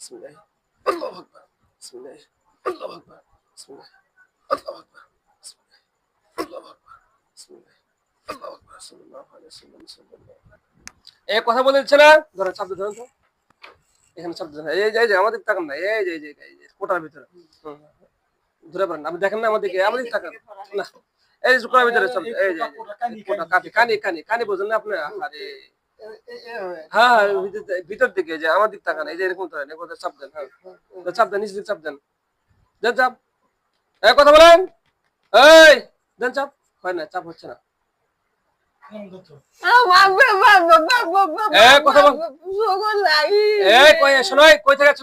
বিসমিল্লাহ আল্লাহু আকবার বিসমিল্লাহ আল্লাহু আকবার বিসমিল্লাহ আল্লাহু আকবার বিসমিল্লাহ আল্লাহু আকবার বিসমিল্লাহ আল্লাহু আকবার সাল্লাল্লাহু আলাইহি ওয়াসাল্লাম সাল্লাল্লাহু আলাইহি এ কথা বলে দিচ্ছে না শব্দ ধরেন তো এখানে শব্দ এই যে আমাদের তাকান না এই যে এই যে কোটার ভিতরে ধরে পারেন আপনি দেখেন না আমাদেরকে আমাদের তাকান না এই যে কোটার ভিতরে শব্দ এই যে কাটি কানি কানি কানি বোঝেন না আপনি আরে হ্যাঁ হ্যাঁ, ভিতর- দিকে যে আমার দিক এই যে এরকম ধরেন হ্যাঁ দেন চাপ। চাপ এই কথা বলেন। এই দেন চাপ। হয় না চাপ হচ্ছে না।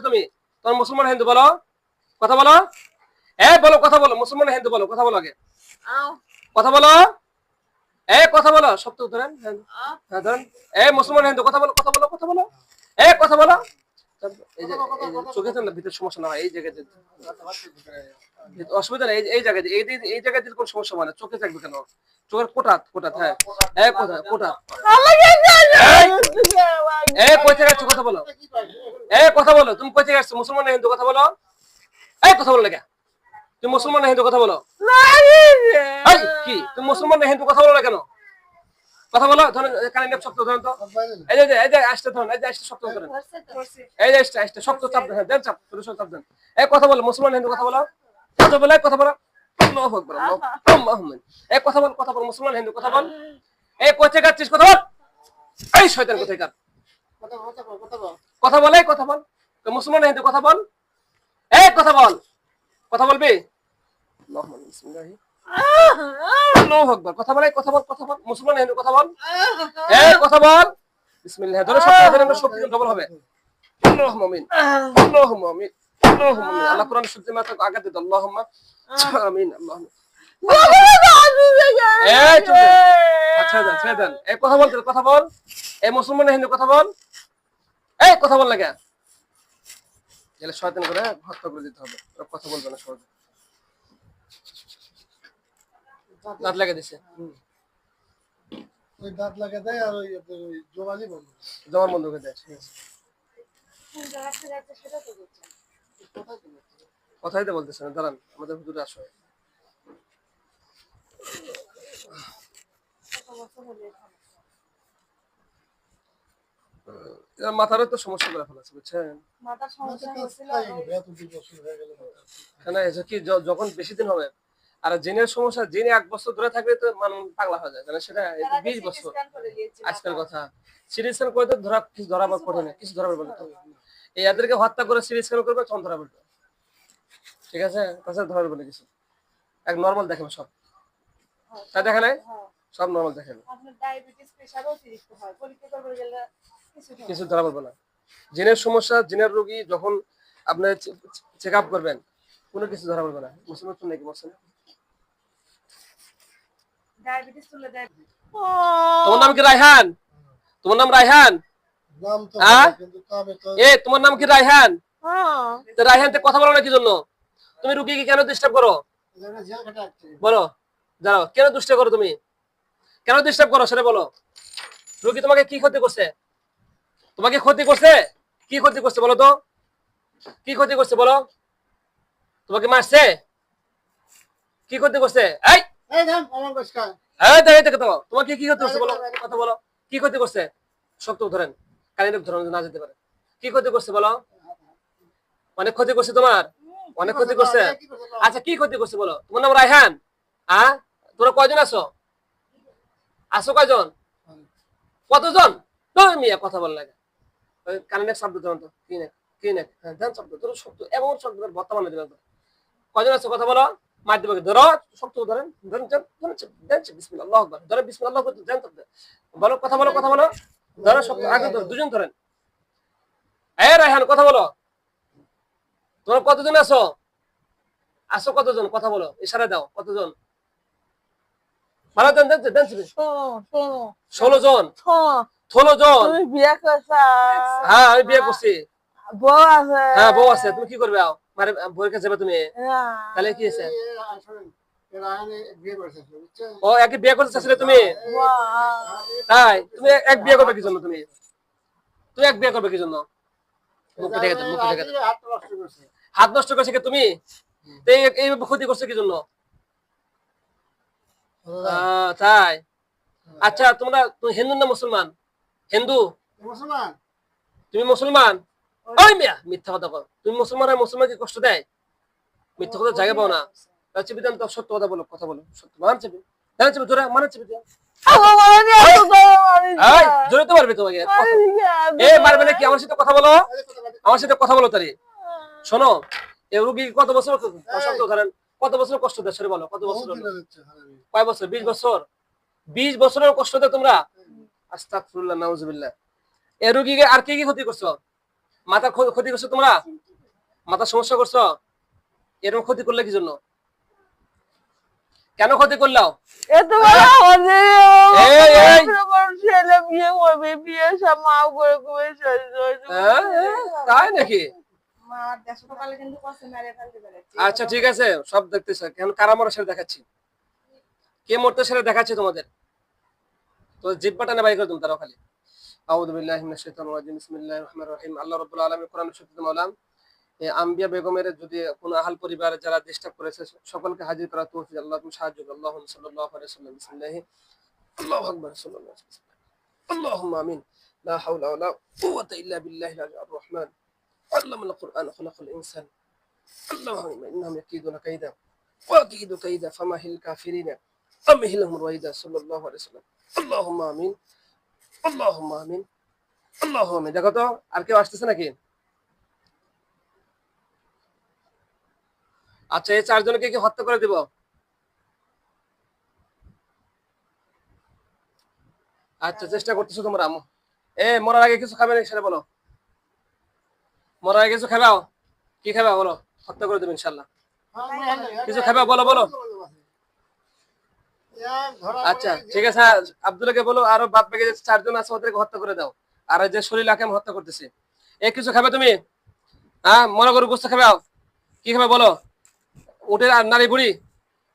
তুমি? তোমার মুসলমান হিন্দু বলো। কথা বলো। এ বলো কথা বলো। মুসলমান হিন্দু বলো কথা বলো আগে। কথা বলো। এ কথা বলো সত্য ধরেন হ্যাঁ হ্যাঁ, ধরেন। এ মুসলমান হিন্দু কথা বলো কথা বলো কথা বলো। এ কথা বলো। চোখে তো ভিতরে সমস্যা না হয় এই জায়গাতে। অসুবিধা নেই এই- জায়গায় এই জায়গায় দিলে কোনো সমস্যা হয় না চোখে থাকবে কেন? চোখের কোটাত কোটাত হ্যাঁ। এ কোথা কোটাত এ কই কথা বলো। এ কথা বলো তুমি কই থেকে আসছো মুসলমান হিন্দু কথা বলো। এই কথা বলো না তুমি মুসলমান হিন্দু কথা বলো। এই, কি? তুমি মুসলমান না হিন্দু কথা বলো না কেন? কথা বলো ধরেন কানে নেপ শক্ত ধরেন তো। এই যে এই যে আসতে ধরেন এই যে আসতে শক্ত ধরেন। এই যে আসতে আসতে শক্ত চাপ দেন দেন চাপ ছোট চাপ দেন। এই কথা বলো মুসলমান হিন্দু কথা বলো? কথা বলো কথা বলো। আল্লাহু আকবার আল্লাহু আল্লাহুম্মা এই কথা বল কথা বল মুসলমান হিন্দু কথা বল। এই কোথা কাচ্ছিস কথা বল? এই শয়তান কোথায় কার কথা বল কথা বল। তো মুসলমান হিন্দু কথা বল? এই কথা বল। কথা বলবি? আল্লাহুম্মা বিসমিল্লাহি। আল্লাহু আকবার কথা বল কথা বল কথা বল মুসলমান হিন্দু কথা বল। এই কথা বল। বিসমিল্লাহ ধরে সব ধরে আমরা শক্তি ডবল হবে। আল্লাহুম্মা আমিন আল্লাহুম্মা আমিন আল্লাহুম্মা আমিন আল্লাহ কোরআন শক্তি মাথা আঘাত দিত। আল্লাহুম্মা আমিন আল্লাহুম্মা এই চুপ আচ্ছা দেন ছেড়ে দেন এই কথা বল এই মুসলমান হিন্দু কথা বল। এই কথা বল লাগে গেলে শয়তান করে হত্যা করে দিতে হবে। কথা বলবে না সহজে দাঁত লাগে দিছে। ওই দাঁত লাগা দেয় আর ওই আপনার ওই জোগালি বন্ধ জমার বন্ধ করে দেয়। কথাই তো বলতেছে না দাঁড়ান আমাদের হুজুরে আসো। মাথারও তো সমস্যা করে ফেলাছে বুঝছেন? মাথার সমস্যা হয়েছিল হয়ে কি যখন বেশি দিন হবে আর জিনের সমস্যা জিনে এক বছর ধরে থাকলে তো মানুষ পাগলা হয়ে যায়। সেটা বিশ বছর আজকের কথা। সিরিজ স্ক্যান করে তো ধরা কিছু ধরা বা কঠিন কিছু ধরা পড়বে তো। এই এদেরকে হত্যা করে সিরিজ স্ক্যান করবে তখন ধরা পড়বে। ঠিক আছে? তাছাড়া ধরা পড়বে কিছু। এক নর্মাল দেখেন সব। হ্যাঁ, তাই দেখে নাই হ্যাঁ। সব নর্মাল দেখেন। আপনার হয়। কিছু হয় না। ধরা পড়বে না। জিনের সমস্যা জিনের রোগী যখন আপনি চেক আপ করবেন কোনো কিছু ধরা পড়বে না। মুসলমান তো নাকি বলছেন ডায়াবেটিস তুলে দেয় তোমার নাম কি রায়হান? তোমার নাম রায়হান? তো এ তোমার নাম কি রায়হান? তো রায়হান তে কথা বলো না কি জন্য তুমি রুগীকে কেন ডিস্টার্ব করো। বলো যাও কেন দুষ্ট করো তুমি? কেন ডিস্টার্ব করো সেটা বলো। রুগী তোমাকে কি ক্ষতি করছে? তোমাকে ক্ষতি করছে? কি ক্ষতি করছে বলো তো? কি ক্ষতি করছে বলো? তোমাকে মারছে? কি ক্ষতি করছে? এই! দেখে তোমাকে কি করছে বলো? কথা বলো। কি করছে? শক্ত ধরেন ধরেন না যেতে পারে। কি করছে বলো? অনেক ক্ষতি করছে তোমার? অনেক ক্ষতি করছে? আচ্ছা কি ক্ষতি করছে বলো? তোমার নাম রায়হান? তোমরা কয়জন আছো? আছো কয়জন? কতজন? মিয়া কথা বল লাগে। ওই শব্দ ধরুন তো। কি নেক কি নেক হ্যাঁ শব্দ। এমন শব্দ বর্তমানে দেবেন কয়জন আছো কথা বলো? দেবে ধরো শব্দ ধরেন ধরেন দেন বিসমিল্লাহ আল্লাহু আকবার ধরেন বিসমিল্লাহ আল্লাহু আকবার দেন বলো কথা বলো কথা বলো। ধরো শব্দ আগে ধরো দুজন ধরেন। এ রায়হান কথা বলো। তোমরা কতজন আছো? আসো কতজন? কথা বলো ইশারা দাও কতজন? মারা দেন দেন ষোলো জন। ষোলো জন। তুমি বিয়ে করছ। হ্যাঁ আমি বিয়ে করছি। বউ আছে। হ্যাঁ বউ আছে। তুমি কি করবে আও? মারে বউয়ের কাছে যাবে তুমি? তাহলে কি আছে এই, আসলে, এরা আইনে বিয়ে করেছে, বুঝছেন? ও একে বিয়ে করতে চাচ্ছিলে তুমি? তাই তুমি এক বিয়ে করবে কি জন্য তুমি? তুমি এক বিয়ে করবে কি জন্য? মুখ ঢেকে দাও, মুখ ঢেকে দাও। রাজীব হাতটা নষ্ট করছে হাত নষ্ট করেছে কি তুমি? এই- ক্ষতি করছ কি জন্য? তাই। আচ্ছা তোমরা হিন্দু না মুসলমান? হিন্দু? মুসলমান। তুমি মুসলমান? ওই মিয়া মিথ্যা কথা কও তুমি মুসলমান আর মুসলমানকে কষ্ট দেয় মিথ্যা কথা জায়গা পাও না চেপে দেন তো সত্য কথা বলো কথা বলো সত্য মান চেপে চেপে জোরে মানে চেপে দেন মনে। জোরে তো মারবে তোমাকে এ মারবে নাকি আমার সাথে কথা বলো আমার সাথে কথা বলো তারি শোনো এই রুগী কত বছর কষ্ট ধরেন কত বছর কষ্ট দেয় সরে বলো কত বছর। কয় বছর বিশ বছর বিশ বছরের কষ্ট দেয় তোমরা আস্তাগফিরুল্লাহ নাউজুবিল্লাহ এই রুগীকে আর কি কি ক্ষতি করছ মাথার ক্ষ- ক্ষতি করছ তোমরা? মাথার সমস্যা করছ? এরকম ক্ষতি করলে কি জন্য? কেন ক্ষতি করলাও? তাই নাকি? আচ্ছা ঠিক আছে সব দেখতেছ। এখন কারা মরা সেটা দেখাচ্ছি? কে মরতে সেটা দেখাচ্ছি তোমাদের? তো জিব্বাটা না বাই করে তুমি তারাও খালি আউযু বিল্লাহি মিনাশ শাইতানির রাজিম বিসমিল্লাহির রহমানির রহিম আল্লাহ রাব্বুল আলামিন কোরআন শরীফে মাওলাম এই আম্বিয়া বেগমের যদি কোনো আহাল পরিবার যারা ডিস্টার্ব করেছে সকলকে হাজির করা তৌফিক আল্লাহ তুমি সাহায্য করো আল্লাহ সাল্লাল্লাহু আলাইহি ওয়াসাল্লাম বিসমিল্লাহি আল্লাহু আকবার সাল্লাল্লাহু আলাইহি ওয়াসাল্লাম اللهم امين لا حول ولا قوه الا بالله العلي الرحمن علم القران خلق الانسان اللهم انهم يكيدون كيدا واكيد كيدا فمهل الكافرين امهلهم رويدا صلى الله عليه وسلم اللهم امين দেখো তো আর কেউ আসতেছে নাকি? আচ্ছা এই চারজনকে কি হত্যা করে দিব? আচ্ছা চেষ্টা করতেছো তোমরা। এ মরার আগে কিছু খাবে না বলো? মরার আগে কিছু খাবাও? কি খাবা বলো? হত্যা করে দেবো ইনশাল্লাহ হ্যাঁ, হ্যাঁ, হ্যাঁ। কিছু খাবা? বলো বলো। আচ্ছা পড়ে ঠিক আছে আব্দুল্লাহকে বলো আরো বাদ বাকি যে চারজন আছে ওদেরকে হত্যা করে দাও আর এই যে শরীর আকেম হত্যা করতেছে এ কিছু খাবে তুমি হ্যাঁ মনে করো গোস্ত খাবে কি খাবে বলো উঠে আর নারী বুড়ি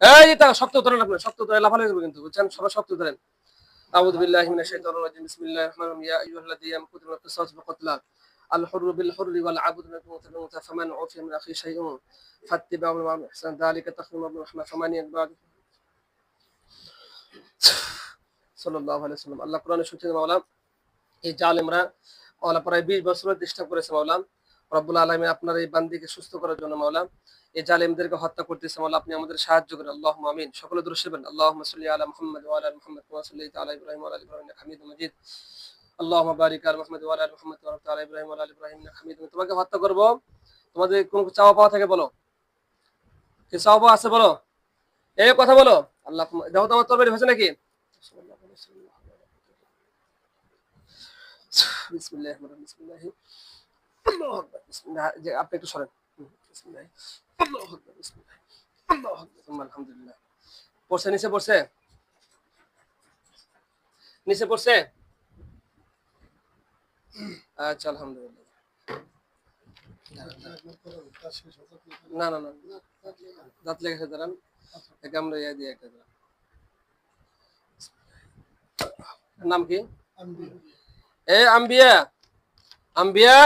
এই যে তারা শক্ত ধরেন আপনি শক্ত ধরে লাফালে দেবো কিন্তু বুঝছেন সবাই শক্ত ধরেন أعوذ بالله من الشيطان الرجيم بسم الله الرحمن الرحيم يا أيها الذين آمنوا كتب القصاص بقتلى الحر بالحر والعبد بالموت بالموت فمن عفي من أخيه شيء فاتباع بالمعروف إحسان ذلك تخفيف من رحمة فمن يتبع আলাইহি আল্লাহ কোরআনে শুনছেন মাওলা এই জালেমরা মাওলা প্রায় 20 বছর ডিস্টার্ব করেছে মাওলা রব্বুল আলামিন আপনার এই বান্দিকে সুস্থ করার জন্য মাওলা এই হত্যা করতেছে মাওলা আপনি আমাদের সাহায্য করেন, আল্লাহুম্মা আমিন। সকলে সাল্লি আলা মুহাম্মদ ওয়া আলা আলি মুহাম্মদ আলা ইব্রাহিম ইব্রাহিম হামিদুম মাজিদ। আল্লাহুম্মা বারিক আলা মুহাম্মদ ওয়া আলা আলি মুহাম্মদ আলা ইব্রাহিম ইব্রাহিম মাজিদ। তোমাকে হত্যা করব? তোমাদের কোন চাওয়া পাওয়া থাকে বলো? কি চাওয়া পাওয়া আছে বলো? এই কথা বলো। আল্লাহ তো আমার তরবারি হয়েছে নাকি? আপনি একটু সরেন। আলহামদুলিল্লাহ। পড়ছে, নিচে পড়ছে? নিচে পড়ছে? আচ্ছা আলহামদুলিল্লাহ তার শেষ হতে কি করে? না না না। দাঁত লেগেছে দাঁড়ান। একে আমরা ইয়ে দিয়ে একটা দাঁড়ান। নাম কি? এ আম্বিয়া। আম্বিয়া?